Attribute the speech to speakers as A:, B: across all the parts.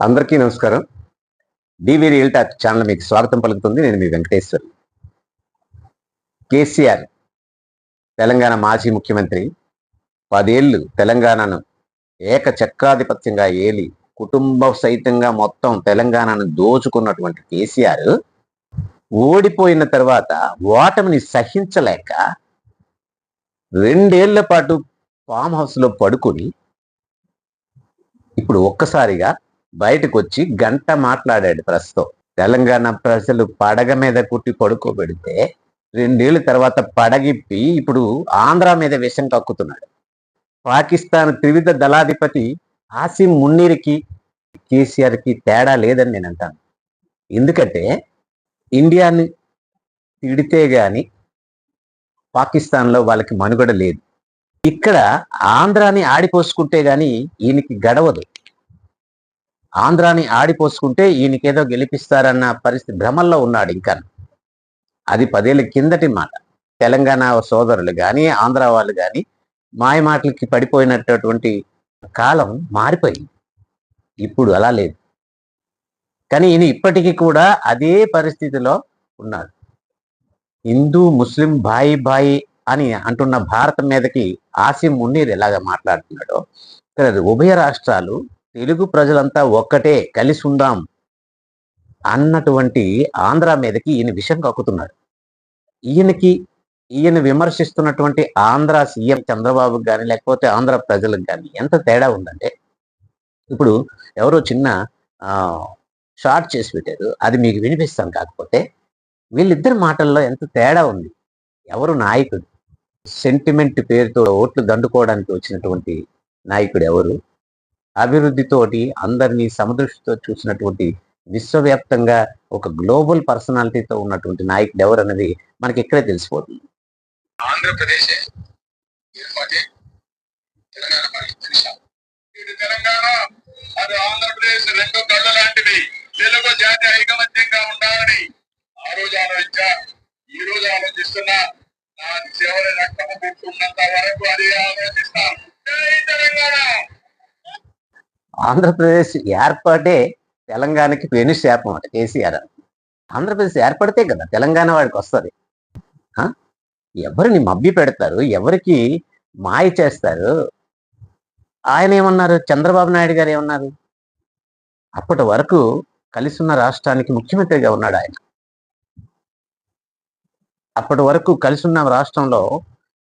A: అందరికీ నమస్కారం. డివి real talk channel మీకు స్వాగతం పలుకుతుంది. నేను మీ వెంకటేశ్వర్. కేసీఆర్ తెలంగాణ మాజీ ముఖ్యమంత్రి పదేళ్ళు తెలంగాణను ఏక చక్రాధిపత్యంగా ఏలి కుటుంబ సహితంగా మొత్తం తెలంగాణను దోచుకున్నటువంటి కేసీఆర్ ఓడిపోయిన తర్వాత ఓటమిని సహించలేక రెండేళ్ళ పాటు ఫామ్ హౌస్లో పడుకుని ఇప్పుడు ఒక్కసారిగా బయటకు వచ్చి గంట మాట్లాడాడు ప్రస్తుతం. తెలంగాణ ప్రజలు పడగ మీద కుట్టి పడుకోబెడితే రెండేళ్ళ తర్వాత పడగిప్పి ఇప్పుడు ఆంధ్ర మీద విషం కక్కుతున్నాడు. పాకిస్తాన్ త్రివిధ దళాధిపతి ఆసిం మున్నీరికి కేసీఆర్కి తేడా లేదని నేను అంటాను. ఎందుకంటే ఇండియాని తిడితే గాని పాకిస్తాన్లో వాళ్ళకి మనుగడ లేదు. ఇక్కడ ఆంధ్రాని ఆడిపోసుకుంటే గాని ఈయనకి గడవదు. ఆంధ్రాని ఆడిపోసుకుంటే ఈయనకేదో గెలిపిస్తారన్న పరిస్థితి భ్రమల్లో ఉన్నాడు ఇంకా అది పదేళ్ళ కిందటి మాట. తెలంగాణ సోదరులు కానీ ఆంధ్ర వాళ్ళు కానీ మాయ మాటలకి పడిపోయినటువంటి కాలం మారిపోయింది. ఇప్పుడు అలా లేదు. కానీ ఈయన ఇప్పటికీ కూడా అదే పరిస్థితిలో ఉన్నాడు. హిందూ ముస్లిం బాయి బాయి అని అంటున్న భారతం మీదకి ఆసిం మున్నీర్ ఎలాగ మాట్లాడుతున్నాడో ఇక్కడ ఉభయ రాష్ట్రాలు తెలుగు ప్రజలంతా ఒక్కటే కలిసి ఉందాం అన్నటువంటి ఆంధ్ర మీదకి ఈయన విషయం కక్కుతున్నాడు. ఈయనకి ఈయన విమర్శిస్తున్నటువంటి ఆంధ్ర సీఎం చంద్రబాబు కానీ లేకపోతే ఆంధ్ర ప్రజలకు కానీ ఎంత తేడా ఉందంటే ఇప్పుడు ఎవరో చిన్న షార్ట్ చేసి పెట్టారు అది మీకు వినిపిస్తాను కాకపోతే వీళ్ళిద్దరి మాటల్లో ఎంత తేడా ఉంది? ఎవరు నాయకుడు? సెంటిమెంట్ పేరుతో ఓట్లు దండుకోవడానికి వచ్చినటువంటి నాయకుడు ఎవరు? అభివృద్ధితోటి అందరినీ సమదృష్టితో చూసినటువంటి విశ్వవ్యాప్తంగా ఒక గ్లోబల్ పర్సనాలిటీతో ఉన్నటువంటి నాయకుడు ఎవరు అనేది మనకి ఇక్కడే తెలిసిపోతుంది.
B: ఆంధ్రప్రదేశ్. తెలంగాణ అది ఆంధ్రప్రదేశ్ రెండు కళ్ళ తెలుగు జాతి ఐకమత్యంగా ఉండాలని ఆ రోజు ఆలోచించా. ఈ రోజు ఆలోచిస్తున్నా. నా చివరి రక్తము పుట్టున్నంత వరకు అది ఆలోచిస్తాం. తెలంగాణ!
A: ఆంధ్రప్రదేశ్ ఏర్పాటే తెలంగాణకి పెను శాపం అంట కేసీఆర్. ఆంధ్రప్రదేశ్ ఏర్పడితే కదా తెలంగాణ వాడికి వస్తుంది. ఎవరిని మభ్య పెడతారు? ఎవరికి మాయ చేస్తారు? ఆయన ఏమన్నారు? చంద్రబాబు నాయుడు గారు ఏమన్నారు? అప్పటి వరకు కలిసి ఉన్న రాష్ట్రానికి ముఖ్యమంత్రిగా ఉన్నాడు ఆయన. అప్పటి వరకు కలిసి ఉన్న రాష్ట్రంలో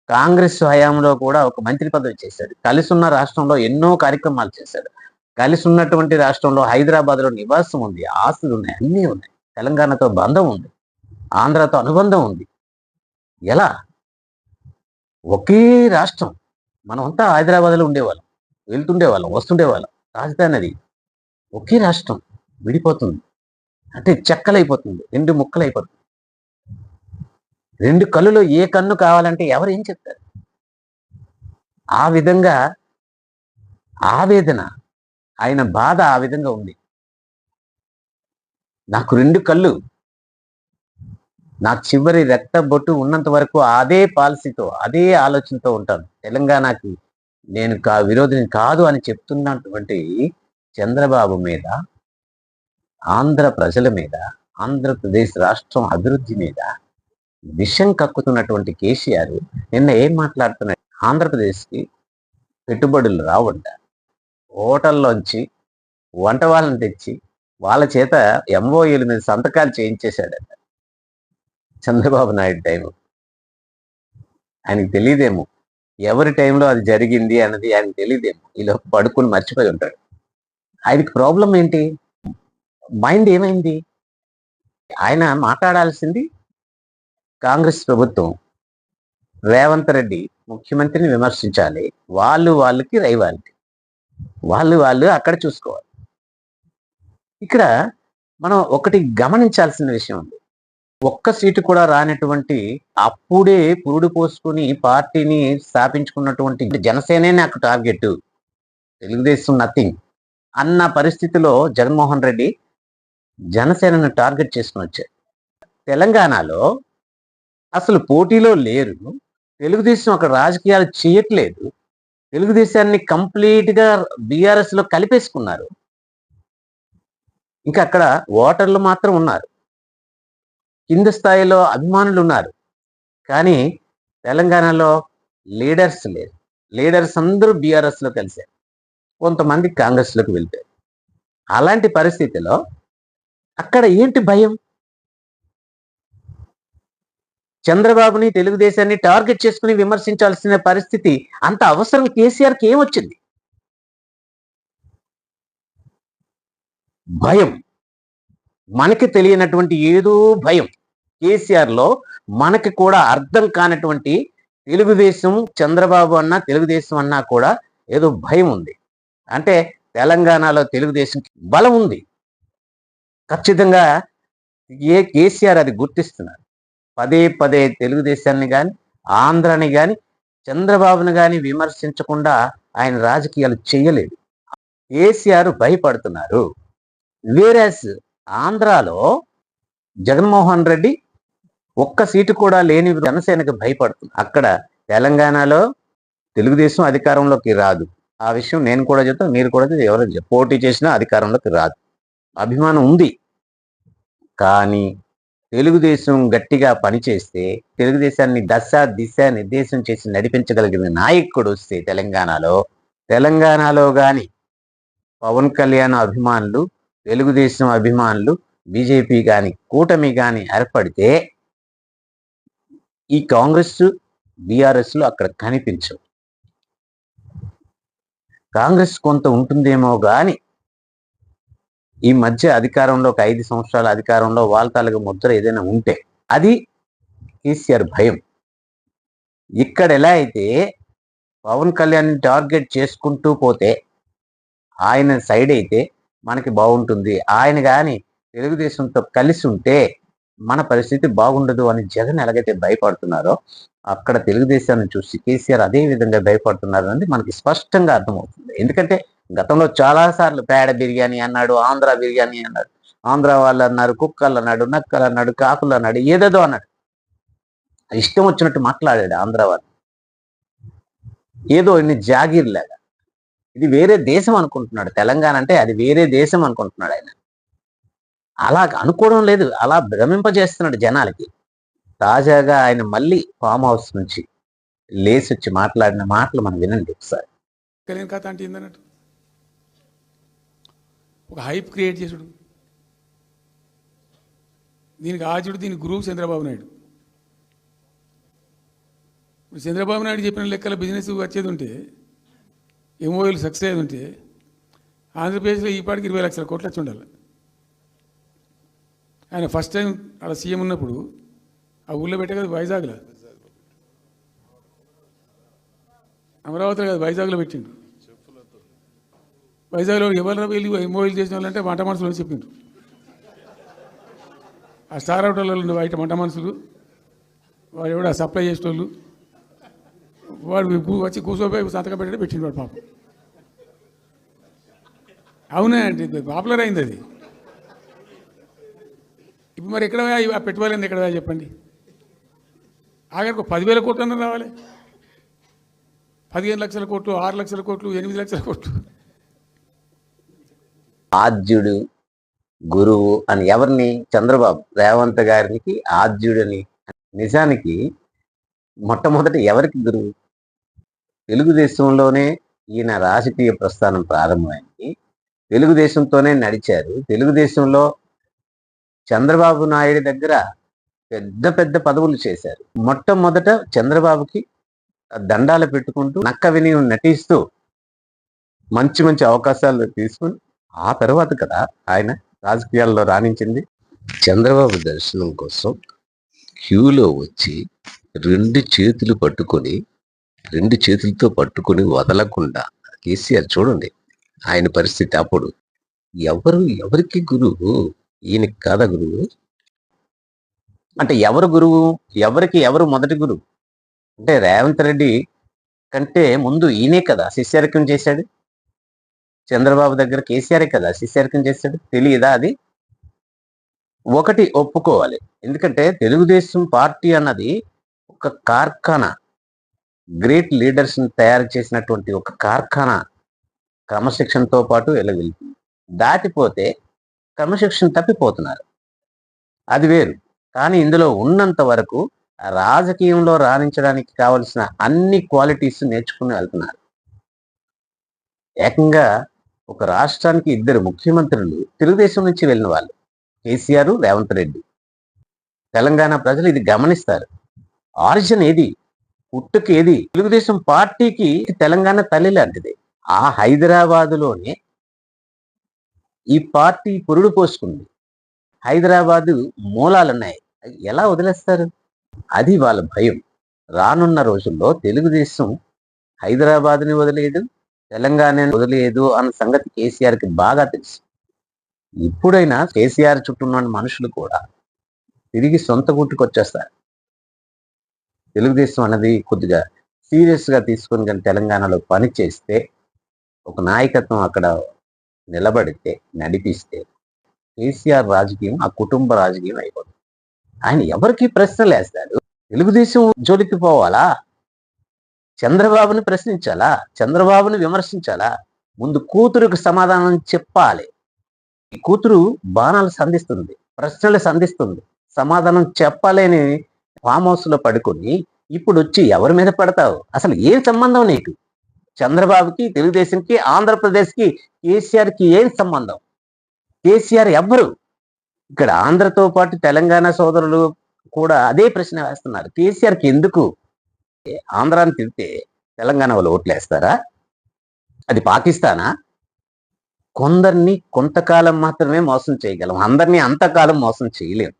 A: కాంగ్రెస్ హయాంలో కూడా ఒక మంత్రి పదవి చేశాడు. కలిసి ఉన్న రాష్ట్రంలో ఎన్నో కార్యక్రమాలు చేశాడు. కలిసి ఉన్నటువంటి రాష్ట్రంలో హైదరాబాద్లో నివాసం ఉంది ఆస్తులు ఉన్నాయి అన్నీ ఉన్నాయి. తెలంగాణతో బంధం ఉంది ఆంధ్రతో అనుబంధం ఉంది. ఎలా? ఒకే రాష్ట్రం. మనమంతా హైదరాబాద్లో ఉండేవాళ్ళం వెళ్తుండేవాళ్ళం వస్తుండేవాళ్ళం. రాజధాని అది. ఒకే రాష్ట్రం. విడిపోతుంది. అంటే చెక్కలైపోతుంది. రెండు ముక్కలైపోతుంది. రెండు కళ్ళులో ఏ కన్ను కావాలంటే ఎవరు ఏం చెప్తారు? ఆ విధంగా ఆవేదన ఆయన బాధ ఆ విధంగా ఉంది. నాకు రెండు కళ్ళు. నాకు చివరి రక్త బొట్టు ఉన్నంత వరకు అదే పాలసీతో అదే ఆలోచనతో ఉంటాను. తెలంగాణకి నేను కా విరోధిని కాదు అని చెప్తున్నటువంటి చంద్రబాబు మీద ఆంధ్ర ప్రజల మీద ఆంధ్రప్రదేశ్ రాష్ట్రం అభివృద్ధి మీద విషం కక్కుతున్నటువంటి కేసీఆర్ నిన్న ఏం మాట్లాడుతున్నాడు? ఆంధ్రప్రదేశ్కి పెట్టుబడులు రావంట. హోటల్లోంచి వంట వాళ్ళని తెచ్చి వాళ్ళ చేత ఎంఓయూల మీద సంతకాలు చేయించేశాడట. చంద్రబాబు నాయుడు టైం. ఆయనకి తెలియదేమో ఎవరి టైంలో అది జరిగింది అన్నది ఆయనకు తెలియదేమో ఇలా పడుకుని మర్చిపోయి ఉంటాడు. ఆయనకి ప్రాబ్లం ఏంటి? మైండ్ ఏమైంది? ఆయన మాట్లాడాల్సింది కాంగ్రెస్ ప్రభుత్వం. రేవంత్ రెడ్డి ముఖ్యమంత్రిని విమర్శించాలి. వాళ్ళు వాళ్ళకి రైవాలిటీ. వాళ్ళు వాళ్ళు అక్కడ చూసుకోవాలి. ఇక్కడ మనం ఒకటి గమనించాల్సిన విషయం ఉంది. ఒక్క సీటు కూడా రానటువంటి అప్పుడే పురుడు పోసుకుని పార్టీని స్థాపించుకున్నటువంటి జనసేనే నాకు టార్గెట్. తెలుగుదేశం నథింగ్. అన్న పరిస్థితిలో జగన్మోహన్ రెడ్డి జనసేనను టార్గెట్ చేసుకుని వచ్చారు తెలంగాణలో అసలు పోటీలో లేరు. తెలుగుదేశం అక్కడ రాజకీయాలు చేయట్లేదు. తెలుగుదేశాన్ని కంప్లీట్గా బీఆర్ఎస్లో కలిపేసుకున్నారు. ఇంకా అక్కడ ఓటర్లు మాత్రం ఉన్నారు. కింద స్థాయిలో అభిమానులు ఉన్నారు. కానీ తెలంగాణలో లీడర్స్ లేరు. లీడర్స్ అందరూ బీఆర్ఎస్లో కలిశారు. కొంతమంది కాంగ్రెస్లోకి వెళ్తారు అలాంటి పరిస్థితిలో అక్కడ ఏంటి భయం? చంద్రబాబుని తెలుగుదేశాన్ని టార్గెట్ చేసుకుని విమర్శించాల్సిన పరిస్థితి అంత అవసరం కేసీఆర్కి ఏమొచ్చింది భయం. మనకి తెలియనటువంటి ఏదో భయం. కేసీఆర్లో మనకి కూడా అర్థం కానటువంటి తెలుగుదేశం చంద్రబాబు అన్నా తెలుగుదేశం అన్నా కూడా ఏదో భయం ఉంది. అంటే తెలంగాణలో తెలుగుదేశం బలం ఉంది. ఖచ్చితంగా ఏ కేసీఆర్ అది గుర్తిస్తున్నారు. పదే పదే తెలుగుదేశాన్ని కానీ ఆంధ్రాని కానీ చంద్రబాబుని కానీ విమర్శించకుండా ఆయన రాజకీయాలు చేయలేదు. కేసీఆర్ భయపడుతున్నారు. వేరేస్ ఆంధ్రాలో జగన్మోహన్ రెడ్డి ఒక్క సీటు కూడా లేని జనసేనకు భయపడుతుంది అక్కడ తెలంగాణలో తెలుగుదేశం అధికారంలోకి రాదు. ఆ విషయం నేను కూడా చెప్తాను మీరు కూడా చెప్తారు, ఎవరు పోటీ చేసినా అధికారంలోకి రాదు. అభిమానం ఉంది. కానీ తెలుగుదేశం గట్టిగా పనిచేస్తే తెలుగుదేశాన్ని దశ దిశ నిర్దేశం చేసి నడిపించగలిగిన నాయకుడు వస్తే తెలంగాణలో తెలంగాణలో గాని పవన్ కళ్యాణ్ అభిమానులు తెలుగుదేశం అభిమానులు బీజేపీ కానీ కూటమి కానీ ఏర్పడితే ఈ కాంగ్రెస్ బీఆర్ఎస్లు అక్కడ కనిపించవు. కాంగ్రెస్ కొంత ఉంటుందేమో కానీ ఈ మధ్య అధికారంలో ఒక ఐదు సంవత్సరాల అధికారంలో వాళ్ళ తాలూకు ముద్ర ఏదైనా ఉంటే అది కేసీఆర్ భయం. ఇక్కడ ఎలా అయితే పవన్ కళ్యాణ్ టార్గెట్ చేసుకుంటూ పోతే ఆయన సైడ్ అయితే మనకి బాగుంటుంది. ఆయన కానీ తెలుగుదేశంతో కలిసి ఉంటే మన పరిస్థితి బాగుండదు అని జగన్ ఎలాగైతే భయపడుతున్నారో అక్కడ తెలుగుదేశాన్ని చూసి కేసీఆర్ అదే విధంగా భయపడుతున్నారు అనేది మనకి స్పష్టంగా అర్థమవుతుంది. ఎందుకంటే గతంలో చాలా సార్లు పేడ బిర్యానీ అన్నాడు ఆంధ్ర బిర్యానీ అన్నాడు. ఆంధ్ర వాళ్ళు అన్నారు కుక్కలు అన్నాడు నక్కలు అన్నాడు కాకులు అన్నాడు ఏదేదో అన్నాడు. ఇష్టం వచ్చినట్టు మాట్లాడాడు ఆంధ్ర వాళ్ళు. ఏదో ఇన్ని జాగీర్లాగా. ఇది వేరే దేశం అనుకుంటున్నాడు. తెలంగాణ అంటే అది వేరే దేశం అనుకుంటున్నాడు ఆయన. అలా అనుకోవడం లేదు. అలా భ్రమింపజేస్తున్నాడు జనాలకి. తాజాగా ఆయన మళ్ళీ ఫామ్ హౌస్ నుంచి లేచి వచ్చి మాట్లాడిన మాటలు మనం వినండి ఒకసారి.
C: ఒక హైప్ క్రియేట్ చేసుడు. దీనికి ఆచుడు దీనికి గురువు చంద్రబాబు నాయుడు. ఇప్పుడు చంద్రబాబు నాయుడు చెప్పిన లెక్కల బిజినెస్ వచ్చేది ఉంటే ఎంఓఎల్ సక్సెస్ అయ్యేది ఉంటే ఆంధ్రప్రదేశ్లో ఈ పాటికి ఇరవై లక్షల కోట్లు వచ్చి ఉండాలి. ఆయన ఫస్ట్ టైం అక్కడ సీఎం ఉన్నప్పుడు ఆ ఊళ్ళో పెట్టే కదా వైజాగ్లో. అమరావతిలో కాదు వైజాగ్లో పెట్టిండు. వైజాగ్లో ఎవరు వెళ్ళి ఎంఓఎల్ చేసిన వాళ్ళంటే మంట మనుషులు అని చెప్పిండ్రు. ఆ స్టార్ హోటల్లో ఉండే బయట మంట మనుషులు వాడు ఎవడ సప్లై చేసేటోళ్ళు వాడు వచ్చి కూర్చోపోయి సంతకం పెట్టడం పెట్టిండు వాడు పాపం. అవునా అంటే పాపులర్ అయింది అది. ఇప్పుడు మరి ఎక్కడ పెట్టుబడి ఎక్కడ చెప్పండి? ఆఖరికి పదివేల కోట్లు అన్న రావాలి. పదిహేను లక్షల కోట్లు ఆరు లక్షల కోట్లు ఎనిమిది లక్షల కోట్లు.
A: ఆద్యుడు గురువు అని ఎవరిని? చంద్రబాబు. రేవంత్ గారికి ఆద్యుడని. నిజానికి మొట్టమొదట ఎవరికి గురువు? తెలుగుదేశంలోనే ఈయన రాజకీయ ప్రస్థానం ప్రారంభమైంది. తెలుగుదేశంతోనే నడిచారు. తెలుగుదేశంలో చంద్రబాబు నాయుడు దగ్గర పెద్ద పెద్ద పదవులు చేశారు. మొట్టమొదట చంద్రబాబుకి దండాలు పెట్టుకుంటూ నక్క విని నటిస్తూ మంచి మంచి అవకాశాలు తీసుకుని ఆ తర్వాత కదా ఆయన రాజకీయాల్లో రాణించింది. చంద్రబాబు దర్శనం కోసం క్యూలో వచ్చి రెండు చేతులు పట్టుకొని రెండు చేతులతో పట్టుకొని వదలకుండా కేసీఆర్ చూడండి ఆయన పరిస్థితి అప్పుడు. ఎవరు ఎవరికి గురువు? ఈయనకి కాదా గురువు? అంటే ఎవరు గురువు? ఎవరికి ఎవరు మొదటి గురువు? అంటే రేవంత్ రెడ్డి కంటే ముందు ఈయనే కదా శిష్యరకం చేశాడు. చంద్రబాబు దగ్గర కేసీఆరే కదా శిష్యరకం చేశాడు తెలియదా అది? ఒకటి ఒప్పుకోవాలి. ఎందుకంటే తెలుగుదేశం పార్టీ అన్నది ఒక కార్ఖానా. గ్రేట్ లీడర్స్ని తయారు చేసినటువంటి ఒక కార్ఖానా. క్రమశిక్షణతో పాటు ఇలా వెళ్తుంది? దాటిపోతే క్రమశిక్షణ తప్పిపోతున్నారు. అది వేరు. కానీ ఇందులో ఉన్నంత వరకు రాజకీయంలో రాణించడానికి కావలసిన అన్ని క్వాలిటీస్ నేర్చుకుని వెళ్తున్నారు. ఏకంగా ఒక రాష్ట్రానికి ఇద్దరు ముఖ్యమంత్రులు తెలుగుదేశం నుంచి వెళ్ళిన వాళ్ళు కేసీఆర్ రేవంత్ రెడ్డి. తెలంగాణ ప్రజలు ఇది గమనిస్తారు. ఆరిజిన్ ఏది? పుట్టుకు ఏది? తెలుగుదేశం పార్టీకి తెలంగాణ తల్లి లాంటిది. ఆ హైదరాబాదులోనే ఈ పార్టీ పురుడు పోసుకుంది. హైదరాబాదు మూలాలున్నాయి. ఉన్నాయి ఎలా వదిలేస్తారు? అది వాళ్ళ భయం. రానున్న రోజుల్లో తెలుగుదేశం హైదరాబాద్ని వదిలేదు తెలంగాణ వదిలేదు అన్న సంగతి కేసీఆర్కి బాగా తెలుసు. ఇప్పుడైనా కేసీఆర్ చుట్టూ ఉన్న మనుషులు కూడా తిరిగి సొంత గుట్టుకు వచ్చేస్తారు. తెలుగుదేశం అన్నది కొద్దిగా సీరియస్గా తీసుకొని కానీ తెలంగాణలో పని చేస్తే ఒక నాయకత్వం అక్కడ నిలబడితే నడిపిస్తే కేసీఆర్ రాజకీయం ఆ కుటుంబ రాజకీయం అయిపోతుంది. ఆయన ఎవరికి ప్రశ్నలు వేస్తాడు తెలుగుదేశం జోలికి పోవాలా? చంద్రబాబుని ప్రశ్నించాలా? చంద్రబాబుని విమర్శించాలా? ముందు కూతురుకు సమాధానం చెప్పాలి. ఈ కూతురు బాణాలు సంధిస్తుంది ప్రశ్నలు సంధిస్తుంది సమాధానం చెప్పాలని ఫామ్ హౌస్లో పడుకొని ఇప్పుడు వచ్చి ఎవరి మీద పడతావు? అసలు ఏం సంబంధం నీకు? చంద్రబాబుకి తెలుగుదేశంకి ఆంధ్రప్రదేశ్కి కేసీఆర్కి ఏం సంబంధం? కేసీఆర్ ఎవ్వరు? ఇక్కడ ఆంధ్రతో పాటు తెలంగాణ సోదరులు కూడా అదే ప్రశ్న వేస్తున్నారు. కేసీఆర్కి ఎందుకు? ఆంధ్రాని తిరిగితే తెలంగాణ వాళ్ళు ఓట్లేస్తారా? అది పాకిస్తానా? కొందరిని కొంతకాలం మాత్రమే మోసం చేయగలం. అందరినీ అంతకాలం మోసం చేయలేం.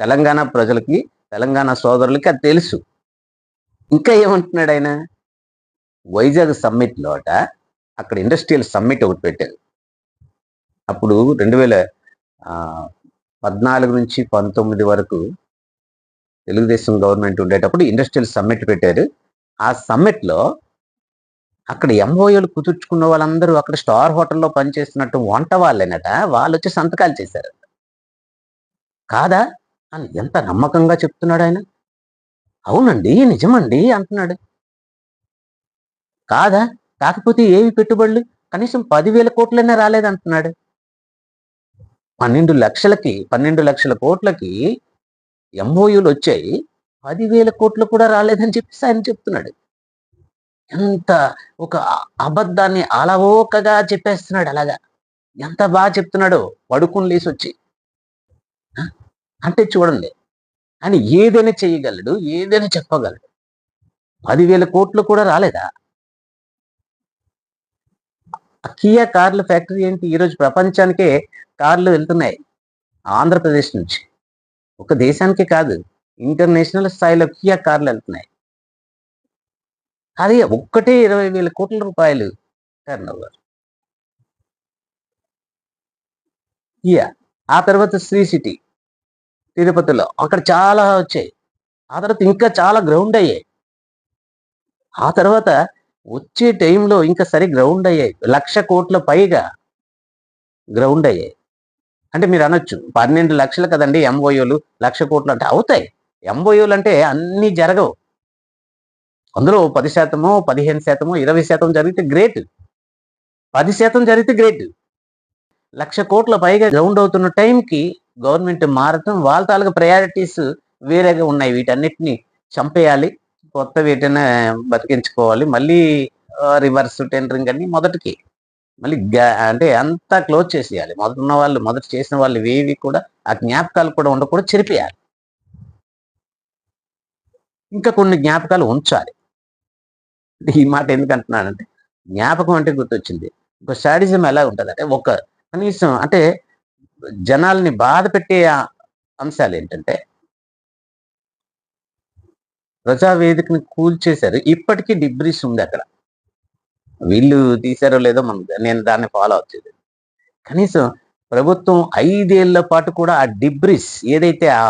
A: తెలంగాణ ప్రజలకి తెలంగాణ సోదరులకి అది తెలుసు. ఇంకా ఏమంటున్నాడు ఆయన? వైజాగ్ సమ్మిట్ లోట అక్కడ ఇండస్ట్రియల్ సమ్మిట్ ఒకటి పెట్టారు. అప్పుడు రెండు వేల ఆ, పద్నాలుగు నుంచి పంతొమ్మిది వరకు తెలుగుదేశం గవర్నమెంట్ ఉండేటప్పుడు ఇండస్ట్రియల్ సమ్మిట్ పెట్టారు. ఆ సమ్మిట్లో అక్కడ ఎంఓఏలు కుదుర్చుకున్న వాళ్ళందరూ అక్కడ స్టార్ హోటల్లో పనిచేస్తున్నట్టు వంట వాళ్ళేనట వాళ్ళు వచ్చి సంతకాలు చేశారు. కాదా? అని ఎంత నమ్మకంగా చెప్తున్నాడు ఆయన. అవునండి నిజమండి అంటున్నాడు. కాదా? కాకపోతే ఏవి పెట్టుబడులు? కనీసం పదివేల కోట్లైనా రాలేదంటున్నాడు. పన్నెండు లక్షలకి పన్నెండు లక్షల కోట్లకి ఎంఓయూలు వచ్చాయి పదివేల కోట్లు కూడా రాలేదని చెప్పేసి ఆయన చెప్తున్నాడు. ఎంత ఒక అబద్ధాన్ని అలవోకగా చెప్పేస్తున్నాడు అలాగా. ఎంత బాగా చెప్తున్నాడో పడుకుని లేసి వచ్చి అంటే చూడండి. ఆయన ఏదైనా చేయగలడు ఏదైనా చెప్పగలడు. పదివేల కోట్లు కూడా రాలేదా? కియా కార్ల ఫ్యాక్టరీ ఏంటి? ఈరోజు ప్రపంచానికే కార్లు వెళ్తున్నాయి. ఆంధ్రప్రదేశ్ నుంచి. ఒక దేశానికే కాదు ఇంటర్నేషనల్ స్థాయిలో కియా కార్లు వెళ్తున్నాయి. అది ఒక్కటే ఇరవై వేల కోట్ల రూపాయలు టర్న్ ఓవర్ కియా ఆ తర్వాత శ్రీ సిటీ తిరుపతిలో అక్కడ చాలా వచ్చాయి. ఆ తర్వాత ఇంకా చాలా గ్రౌండ్ అయ్యాయి. ఆ తర్వాత వచ్చే టైంలో ఇంకా సరే గ్రౌండ్ అయ్యాయి. లక్ష కోట్ల పైగా గ్రౌండ్ అయ్యాయి. అంటే మీరు అనొచ్చు. పన్నెండు లక్షలు కదండి ఎంఓయూలు లక్ష కోట్లు అంటే అవుతాయి. ఎంఓయూలు అంటే అన్నీ జరగవు. అందులో పది శాతమో పదిహేను శాతమో ఇరవై శాతం జరిగితే గ్రేట్. పది శాతం జరిగితే గ్రేట్. లక్ష కోట్ల పైగా గ్రౌండ్ అవుతున్న టైంకి గవర్నమెంట్ మారటం వాళ్ళ తాలూకా ప్రయారిటీస్ వేరేగా ఉన్నాయి. వీటన్నిటిని చంపేయాలి. కొత్త వీటిని బతికించుకోవాలి. మళ్ళీ రివర్స్ టెండరింగ్ అన్ని మొదటికి. మళ్ళీ అంటే అంతా క్లోజ్ చేసేయాలి. మొదట ఉన్న వాళ్ళు మొదట చేసిన వాళ్ళు ఏవి కూడా ఆ జ్ఞాపకాలు కూడా ఉండకూడదు చెరిపేయాలి. ఇంకా కొన్ని జ్ఞాపకాలు ఉంచాలి. ఈ మాట ఎందుకు అంటున్నానంటే జ్ఞాపకం అంటే గుర్తొచ్చింది. ఒక శాడిజం ఎలా ఉంటుంది అంటే ఒక కనీసం అంటే జనాల్ని బాధ పెట్టే అంశాలు ఏంటంటే ప్రజావేదికని కూల్చేశారు. ఇప్పటికీ డిబ్రీస్ ఉంది అక్కడ. వీళ్ళు తీశారో లేదో మనం నేను దాన్ని ఫాలో అవుతుంది కనీసం ప్రభుత్వం ఐదేళ్ళ పాటు కూడా ఆ డిబ్రిస్ ఏదైతే ఆ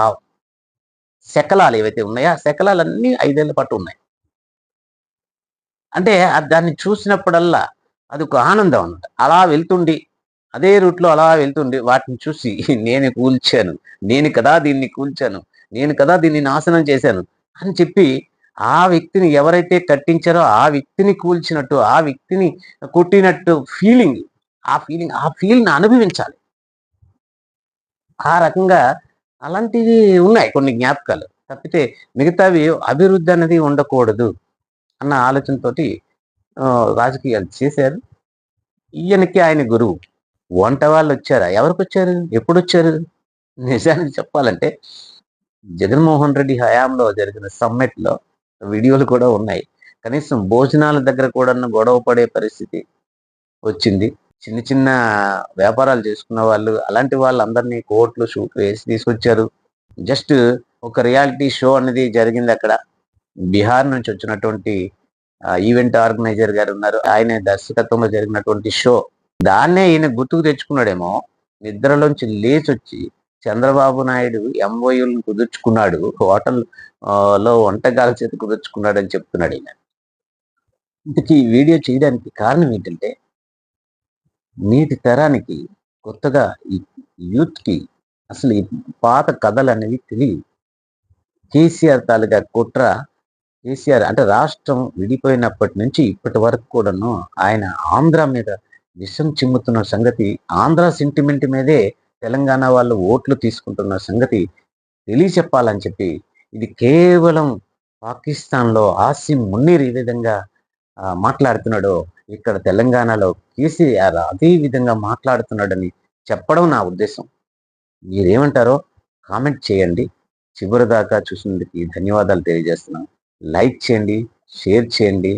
A: శకలాలు ఏవైతే ఉన్నాయో ఆ శకలాలన్నీ ఐదేళ్ళ పాటు ఉన్నాయి. అంటే దాన్ని చూసినప్పుడల్లా అది ఒక ఆనందం అన్నమాట. అలా వెళ్తుండి అదే రూట్లో అలా వెళ్తుండి వాటిని చూసి నేను కూల్చాను నేను కదా దీన్ని కూల్చాను నేను కదా దీన్ని నాశనం చేశాను అని చెప్పి ఆ వ్యక్తిని ఎవరైతే కట్టించారో ఆ వ్యక్తిని కూల్చినట్టు ఆ వ్యక్తిని కొట్టినట్టు ఫీలింగ్ ఆ ఫీలింగ్ ఆ ఫీల్ని అనుభవించాలి. ఆ రకంగా అలాంటివి ఉన్నాయి కొన్ని జ్ఞాపకాలు. తప్పితే మిగతావి అభివృద్ధి అనేది ఉండకూడదు అన్న ఆలోచనతోటి రాజకీయాలు చేశారు. ఈయనకి ఆయన గురువు. వంట వాళ్ళు వచ్చారా? ఎవరికి వచ్చారు ఎప్పుడు వచ్చారు నిజానికి చెప్పాలంటే జగన్మోహన్ రెడ్డి హయాంలో జరిగిన సమ్మెట్లో వీడియోలు కూడా ఉన్నాయి. కనీసం భోజనాల దగ్గర కూడా గొడవ పడే పరిస్థితి వచ్చింది. చిన్న చిన్న వ్యాపారాలు చేసుకున్న వాళ్ళు అలాంటి వాళ్ళందరినీ కోట్లు షూట్లు వేసి తీసుకొచ్చారు. జస్ట్ ఒక రియాలిటీ షో అనేది జరిగింది అక్కడ. బీహార్ నుంచి వచ్చినటువంటి ఈవెంట్ ఆర్గనైజర్ గారు ఉన్నారు. ఆయన దర్శకత్వంలో జరిగినటువంటి షో. దాన్నే ఈయన గుర్తుకు తెచ్చుకున్నాడేమో నిద్రలోంచి లేచి వచ్చి చంద్రబాబు నాయుడు ఎంఓయూలను కుదుర్చుకున్నాడు హోటల్లో వంటకాల చేత కుదుర్చుకున్నాడు అని చెప్తున్నాడు ఈయన. ఇంతకీ ఈ వీడియో చేయడానికి కారణం ఏంటంటే నేటి తరానికి కొత్తగా ఈ యూత్కి అసలు ఈ పాత కథలు అనేవి తెలియదు కేసీఆర్ తాలూకా కుట్ర కేసీఆర్ అంటే రాష్ట్రం విడిపోయినప్పటి నుంచి ఇప్పటి వరకు కూడాను ఆయన ఆంధ్ర మీద విషం చిమ్ముతున్న సంగతి ఆంధ్ర సెంటిమెంట్ మీదే తెలంగాణ వాళ్ళు ఓట్లు తీసుకుంటున్న సంగతి తెలియచెప్పాలని చెప్పి ఇది కేవలం పాకిస్తాన్లో ఆసిమ్ మున్నీర్ ఏ విధంగా మాట్లాడుతున్నాడో ఇక్కడ తెలంగాణలో కేసీఆర్ అదే విధంగా మాట్లాడుతున్నాడని చెప్పడం నా ఉద్దేశం. మీరేమంటారో కామెంట్ చేయండి. చివరి దాకా చూసినందుకు ధన్యవాదాలు తెలియజేస్తున్నాను లైక్ చేయండి షేర్ చేయండి.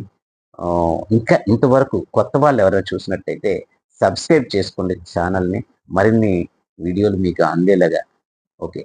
A: ఇంకా ఇంతవరకు కొత్త వాళ్ళు ఎవరైనా చూసినట్టయితే సబ్స్క్రైబ్ చేసుకోండి ఛానల్ని. మరిన్ని వీడియోలు మీకు అందేలాగా. ఓకే.